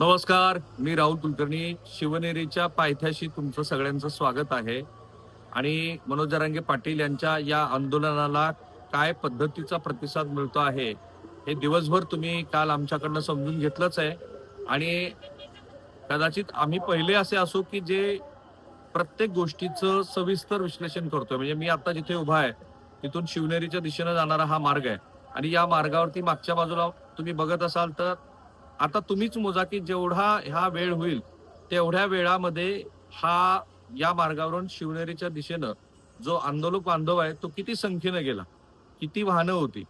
नमस्कार मी राहुल कुलकर्णी. शिवनेरीच्या पायथ्याशी तुमचं सगळ्यांचं स्वागत आहे. आणि मनोज जरांगे पाटील यांच्या या आंदोलनाला काय पद्धतीचा प्रतिसाद मिळतो आहे हे दिवसभर तुम्ही काल आमच्याकडनं समजून घेतलंच आहे. आणि कदाचित आम्ही पहिले असे असू की जे प्रत्येक गोष्टीचं सविस्तर विश्लेषण करतोय. म्हणजे मी आता जिथे उभा आहे तिथून शिवनेरीच्या दिशेनं जाणारा हा मार्ग आहे. आणि या मार्गावरती मागच्या बाजूला तुम्ही बघत असाल तर आता तुम्हीच मोजा की जेवढा हा वेळ होईल तेवढ्या वेळामध्ये हा या मार्गावरून शिवनेरीच्या दिशेनं जो आंदोलक बांधव आहे तो किती संख्येनं गेला किती वाहनं होती.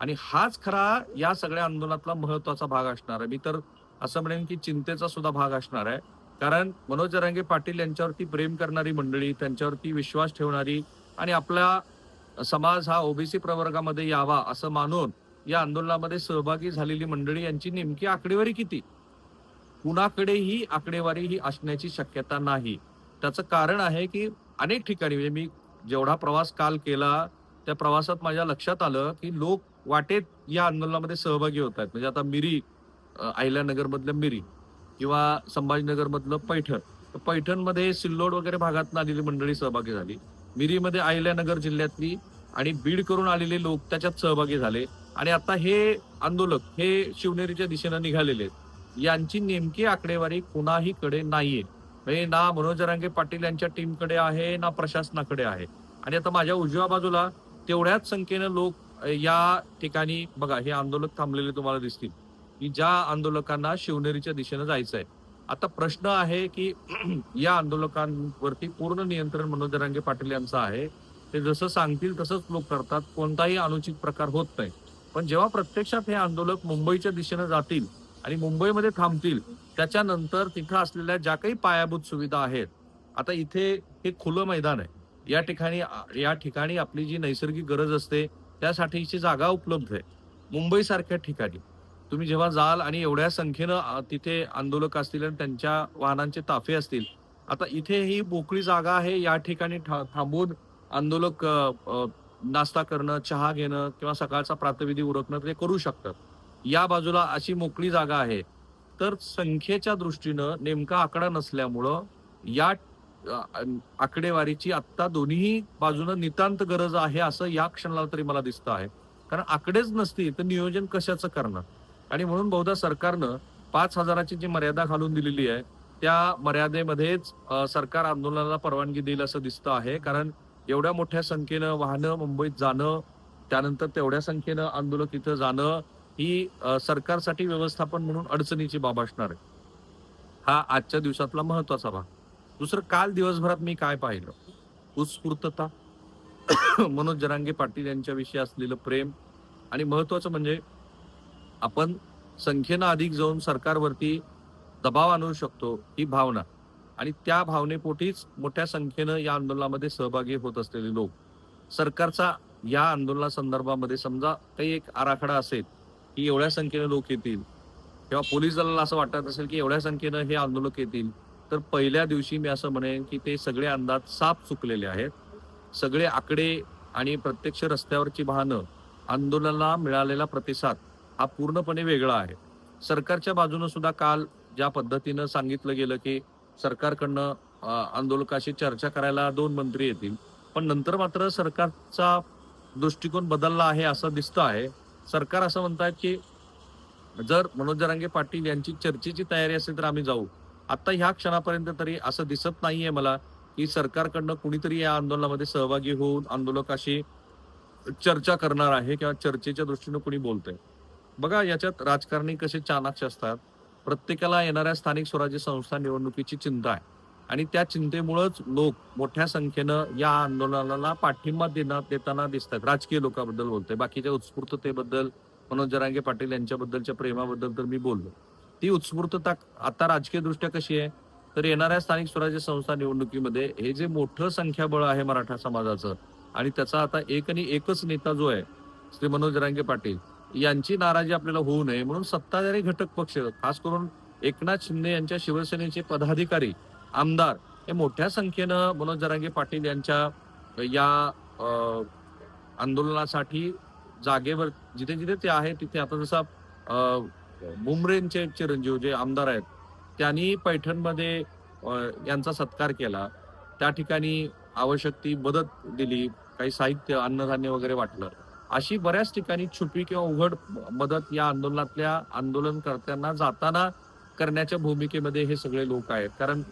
आणि हाच खरा या सगळ्या आंदोलनातला महत्त्वाचा भाग असणार आहे. मी तर असं म्हणेन की चिंतेचा सुद्धा भाग असणार आहे. कारण मनोज जरांगे पाटील यांच्यावरती प्रेम करणारी मंडळी त्यांच्यावरती विश्वास ठेवणारी आणि आपला समाज हा ओबीसी प्रवर्गामध्ये यावा असं मानून या आंदोलनामध्ये सहभागी झालेली मंडळी यांची नेमकी आकडेवारी किती? कुणाकडे ही आकडेवारी ही असण्याची शक्यता नाही. त्याचं कारण आहे की अनेक ठिकाणी म्हणजे मी जेवढा प्रवास काल केला त्या प्रवासात माझ्या लक्षात आलं की लोक वाटेत या आंदोलनामध्ये सहभागी होत आहेत. म्हणजे आता मिरी अ, मिरी किंवा संभाजीनगरमधलं पैठण. तर पैठणमध्ये सिल्लोड वगैरे भागातून आलेली मंडळी सहभागी झाली. मिरीमध्ये अहिल्यानगर जिल्ह्यातली आणि बीड करून आलेले लोक त्याच्यात सहभागी झाले. आणि आता हे आंदोलक हे शिवनेरीच्या दिशेनं निघालेले आहेत. यांची नेमकी आकडेवारी कुणाही कडे नाहीये. म्हणजे ना मनोज रांगे पाटील यांच्या टीमकडे आहे ना प्रशासनाकडे आहे. आणि आता माझ्या उजव्या बाजूला तेवढ्याच संख्येनं लोक या ठिकाणी बघा हे आंदोलक थांबलेले तुम्हाला दिसतील. की ज्या आंदोलकांना शिवनेरीच्या दिशेनं जायचं आहे आता प्रश्न आहे की या आंदोलकांवरती पूर्ण नियंत्रण मनोज रांगे पाटील यांचं आहे. ते जसं सांगतील तसंच लोक करतात. कोणताही अनुचित प्रकार होत नाही. पण जेव्हा प्रत्यक्षात हे आंदोलक मुंबईच्या दिशेनं जातील आणि मुंबईमध्ये थांबतील त्याच्यानंतर तिथं असलेल्या ज्या काही पायाभूत सुविधा आहेत आता इथे हे खुलं मैदान आहे. या ठिकाणी या ठिकाणी आपली जी नैसर्गिक गरज असते त्यासाठीची जागा उपलब्ध आहे. मुंबईसारख्या ठिकाणी. तुम्ही जेव्हा जाल आणि एवढ्या संख्येनं तिथे आंदोलक असतील आणि त्यांच्या वाहनांचे ताफे असतील आता इथे ही मोकळी जागा आहे या ठिकाणी ठा- थांबून आंदोलक नाश्ता करणं चहा घेणं किंवा सकाळचा प्रातविधी उरकणं ते करू शकतात. या बाजूला अशी मोकळी जागा आहे. तर संख्येच्या दृष्टीनं नेमका आकडा नसल्यामुळं या आकडेवारीची आत्ता दोन्ही बाजूनं नितांत गरज आहे असं या क्षणाला तरी मला दिसतं आहे. कारण आकडेच नसतील तर नियोजन कशाचं करणं आणि म्हणून बहुधा सरकारनं पाच हजाराची जी मर्यादा घालून दिलेली आहे त्या मर्यादेमध्येच सरकार आंदोलनाला परवानगी देईल असं दिसतं आहे. कारण एवढ्या मोठ्या संख्येनं वाहनं मुंबईत जाणं त्यानंतर तेवढ्या संख्येनं आंदोलक इथं जाणं ही सरकारसाठी व्यवस्थापन म्हणून अडचणीची बाब असणार आहे. हा आजच्या दिवसातला महत्त्वाचा भाग. दुसरं काल दिवसभरात मी काय पाहिलं? उत्स्फूर्तता. मनोज जरांगे पाटील यांच्याविषयी असलेलं प्रेम. आणि महत्वाचं म्हणजे आपण संख्येनं अधिक जाऊन सरकारवरती दबाव आणू शकतो ही भावना. आणि त्या भावनेपोटीच मोठ्या संख्येनं या आंदोलनामध्ये सहभागी होत असलेले लोक. सरकारचा या आंदोलनासंदर्भामध्ये समजा काही एक आराखडा असेल की एवढ्या संख्येनं लोक येतील किंवा पोलीस दलाला असं वाटत असेल की एवढ्या संख्येनं हे आंदोलक येतील तर पहिल्या दिवशी मी असं म्हणेन की ते सगळे अंदाज साफ चुकलेले आहेत. सगळे आकडे आणि प्रत्यक्ष रस्त्यावरची वाहनं आंदोलनाला मिळालेला प्रतिसाद हा पूर्णपणे वेगळा आहे. सरकारच्या बाजूनं सुद्धा काल ज्या पद्धतीनं सांगितलं गेलं की सरकारकडनं आंदोलकाशी चर्चा करायला दोन मंत्री येतील. पण नंतर मात्र सरकारचा दृष्टिकोन बदलला आहे असं दिसतं आहे. सरकार असं म्हणतात की जर मनोज जरांगे पाटील यांची चर्चेची तयारी असेल तर आम्ही जाऊ. आता ह्या क्षणापर्यंत तरी असं दिसत नाहीये मला की सरकारकडनं कुणीतरी या आंदोलनामध्ये सहभागी होऊन आंदोलकाशी चर्चा करणार आहे किंवा चर्चेच्या दृष्टीनं कुणी बोलतंय. बघा याच्यात राजकारणी कसे चाणाक्ष असतात. प्रत्येकाला येणाऱ्या स्थानिक स्वराज्य संस्था निवडणुकीची चिंता आहे. आणि त्या चिंतेमुळेच लोक मोठ्या संख्येनं या आंदोलनाला पाठिंबा देणार देताना दिसतात. राजकीय लोकांबद्दल बोलतोय. बाकीच्या उत्स्फूर्ततेबद्दल मनोज जरांगे पाटील यांच्याबद्दलच्या प्रेमाबद्दल तर मी बोललो. ती उत्स्फूर्तता आता राजकीय दृष्ट्या कशी आहे? तर येणाऱ्या स्थानिक स्वराज्य संस्था निवडणुकीमध्ये हे जे मोठं संख्याबळ आहे मराठा समाजाचं आणि त्याचा आता एक आणि एकच नेता जो आहे श्री मनोज जरांगे पाटील यांची नाराजी आपल्याला होऊ नये. म्हणून सत्ताधारी घटक पक्ष खास करून एकनाथ शिंदे यांच्या शिवसेनेचे पदाधिकारी आमदार हे मोठ्या संख्येनं मनोज जरांगे पाटील यांच्या या आंदोलनासाठी जागेवर जिथे जिथे ते आहे तिथे आता जसा अ, बुमरेंचे चिरंजीव जे आमदार आहेत त्यांनी पैठणमध्ये यांचा सत्कार केला. त्या ठिकाणी आवश्यक ती मदत दिली. काही साहित्य अन्नधान्य वगैरे वाटलं. अशी बऱ्याच ठिकाणी छुपी किंवा उघड मदत या आंदोलनातल्या आंदोलनकर्त्यांना जाताना करण्याच्या भूमिकेमध्ये हे सगळे लोक आहेत. कारण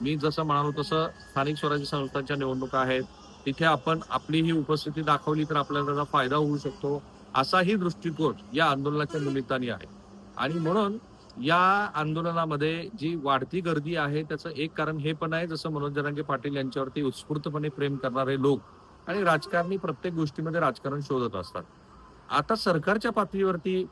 मी जसं म्हणालो तसं स्थानिक स्वराज्य संस्थांच्या निवडणुका आहेत. तिथे आपण आपली ही उपस्थिती दाखवली तर आपल्याला त्याचा फायदा होऊ शकतो. असाही दृष्टिकोन या आंदोलनाच्या निमित्ताने आहे. आणि म्हणून या आंदोलनामध्ये जी वाढती गर्दी आहे त्याचं एक कारण हे पण आहे. जसं मनोज जरांगे पाटील यांच्यावरती उत्स्फूर्तपणे प्रेम करणारे लोक आणि राजकारणी प्रत्येक गोष्टीमध्ये राजकारण शोधत असतात. आता सरकारच्या पातळीवरती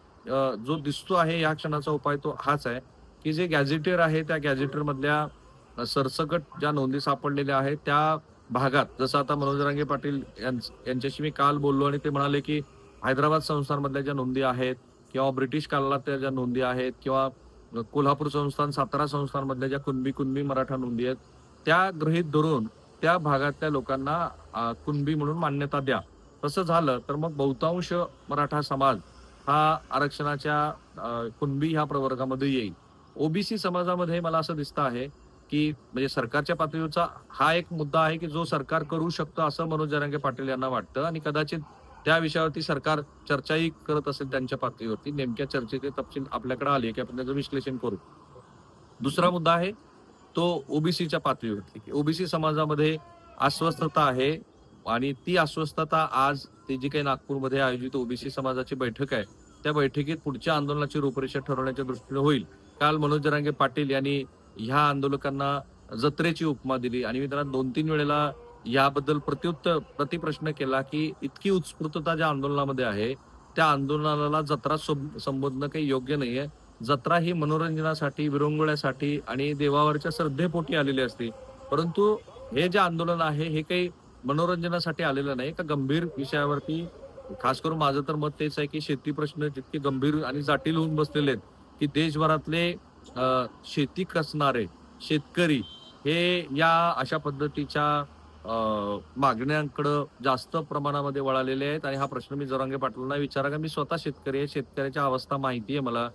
जो दिसतो आहे या क्षणाचा उपाय तो हाच आहे की जे गॅझेटेर आहे त्या गॅझेटर मधल्या सरसकट ज्या नोंदी सापडलेल्या आहेत त्या भागात जसं आता मनोज रांगे पाटील यांच्याशी मी काल बोललो आणि ते म्हणाले की हैदराबाद संस्थांमधल्या ज्या नोंदी आहेत किंवा ब्रिटिश काळातल्या ज्या नोंदी आहेत किंवा कोल्हापूर संस्थान सातारा संस्थांमधल्या ज्या कुणबी कुणबी मराठा नोंदी आहेत त्या गृहीत धरून त्या भागातल्या लोकांना कुणबी म्हणून मान्यता द्या. तसं झालं तर मग बहुतांश मराठा समाज हा आरक्षणाच्या कुणबी ह्या प्रवर्गामध्ये येईल. ओबीसी समाजामध्ये मला असं दिसतं आहे की म्हणजे सरकारच्या पातळीवरचा हा एक मुद्दा आहे की जो सरकार करू शकतो असं मनोज जरांगे पाटील यांना वाटतं आणि कदाचित त्या विषयावरती सरकार चर्चाही करत असेल त्यांच्या पातळीवरती. नेमक्या चर्चेचे तपशील आपल्याकडे आले की आपण त्याचं विश्लेषण करू. दुसरा मुद्दा आहे तो ओबीसीच्या पातळीवरती ओबीसी समाजामध्ये अस्वस्थता आहे आणि ती अस्वस्थता आज ती जी काही नागपूरमध्ये आयोजित ओबीसी समाजाची बैठक आहे त्या बैठकीत पुढच्या आंदोलनाची रूपरेषा ठरवण्याच्या दृष्टीने होईल. काल मनोज जरांगे पाटील यांनी ह्या आंदोलकांना जत्रेची उपमा दिली आणि मी त्यांना दोन तीन वेळेला याबद्दल प्रत्युत्तर प्रतिप्रश्न केला की इतकी उत्स्फूर्तता ज्या आंदोलनामध्ये आहे त्या आंदोलनाला जत्रा संबोधणं काही योग्य नाहीये. जत्रा ही मनोरंजनासाठी विरंगुळ्यासाठी आणि देवावरच्या श्रद्धेपोटी आलेली असते. परंतु हे जे आंदोलन आहे हे काही मनोरंजनासाठी आलेलं नाही. का गंभीर विषयावरती खास करून माझं तर मत तेच आहे की शेती प्रश्न जितके गंभीर आणि जाटील होऊन बसलेले आहेत की देशभरातले शेती कसणारे शेतकरी हे या अशा पद्धतीच्या मागण्यांकडं जास्त प्रमाणामध्ये वळालेले आहेत. आणि हा प्रश्न मी जरांगे पाटलांना विचारा का मी स्वतः शेतकरी आहे. शेतकऱ्याच्या अवस्था माहिती आहे मला.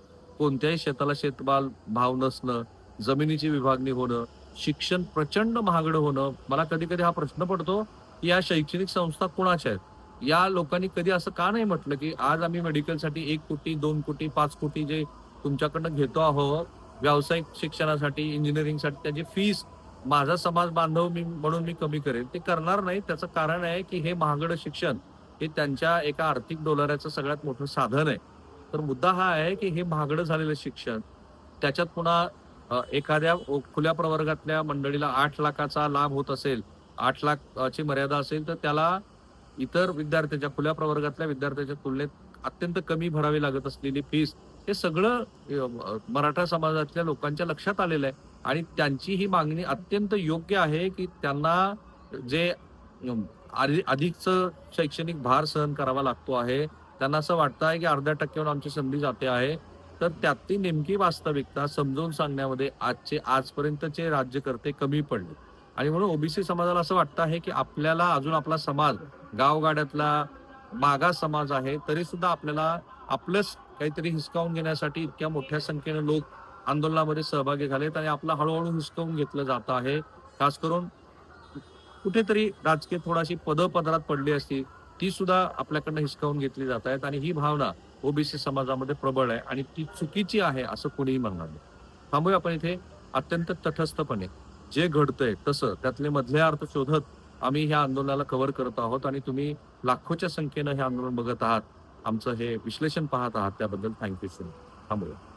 कोणत्याही शेताला शेतमाल भाव नसणं जमिनीची विभागणी होणं शिक्षण प्रचंड महागडं होणं मला कधी कधी हा प्रश्न पडतो की या शैक्षणिक संस्था कोणाच्या आहेत? या लोकांनी कधी असं का नाही म्हटलं की आज आम्ही मेडिकलसाठी एक कोटी दोन कोटी पाच कोटी जे तुमच्याकडनं घेतो आहोत व्यावसायिक शिक्षणासाठी इंजिनिअरिंगसाठी त्याची फीस माझा समाज बांधव मी म्हणून मी कमी करेन. ते करणार नाही. त्याचं कारण आहे की हे महागडं शिक्षण हे त्यांच्या एका आर्थिक डोलाऱ्याचं सगळ्यात मोठं साधन आहे. तर मुद्दा हा आहे की हे महागडं झालेलं शिक्षण त्याच्यात पुन्हा एखाद्या खुल्या प्रवर्गातल्या मंडळीला आठ लाखाचा लाभ होत असेल आठ लाखची मर्यादा असेल तर त्याला इतर विद्यार्थ्याच्या खुल्या प्रवर्गातल्या विद्यार्थ्याच्या तुलनेत अत्यंत कमी भरावी लागत असलेली फीस हे सगळं मराठा समाजातल्या लोकांच्या लक्षात आलेलं आहे. आणि त्यांची ही मागणी अत्यंत योग्य आहे की त्यांना जे आधी- अधिकचं शैक्षणिक भार सहन करावा लागतो आहे त्यांना असं वाटतं आहे की अर्ध्या टक्क्यावर आमची संधी जाते आहे. तर त्यातली नेमकी वास्तविकता समजावून सांगण्यामध्ये आजचे आजपर्यंतचे राज्यकर्ते कमी पडले. आणि म्हणून ओबीसी समाजाला असं वाटतं आहे की आपल्याला अजून आपला समाज गावगाड्यातला मागास समाज आहे तरी सुद्धा आपल्याला आपलंच काहीतरी हिसकावून घेण्यासाठी इतक्या मोठ्या संख्येने लोक आंदोलनामध्ये सहभागी झालेत आणि आपला हळूहळू हिसकावून घेतलं जात आहे. खास करून कुठेतरी राजकीय थोडाशी पदपदरात पडली असती. ती सुद्धा आपल्याकडनं हिसकावून घेतली जात आहेत आणि ही भावना ओबीसी समाजामध्ये प्रबळ आहे आणि ती चुकीची आहे असं कोणीही म्हणणार नाही. थांबूया आपण इथे अत्यंत तटस्थपणे. जे घडतंय तसं त्यातले मधले अर्थ शोधत आम्ही ह्या आंदोलनाला कव्हर करत आहोत आणि तुम्ही लाखोच्या संख्येनं हे आंदोलन बघत आहात. आमचं हे विश्लेषण पाहत आहात त्याबद्दल थँक्यू सो थांबूया.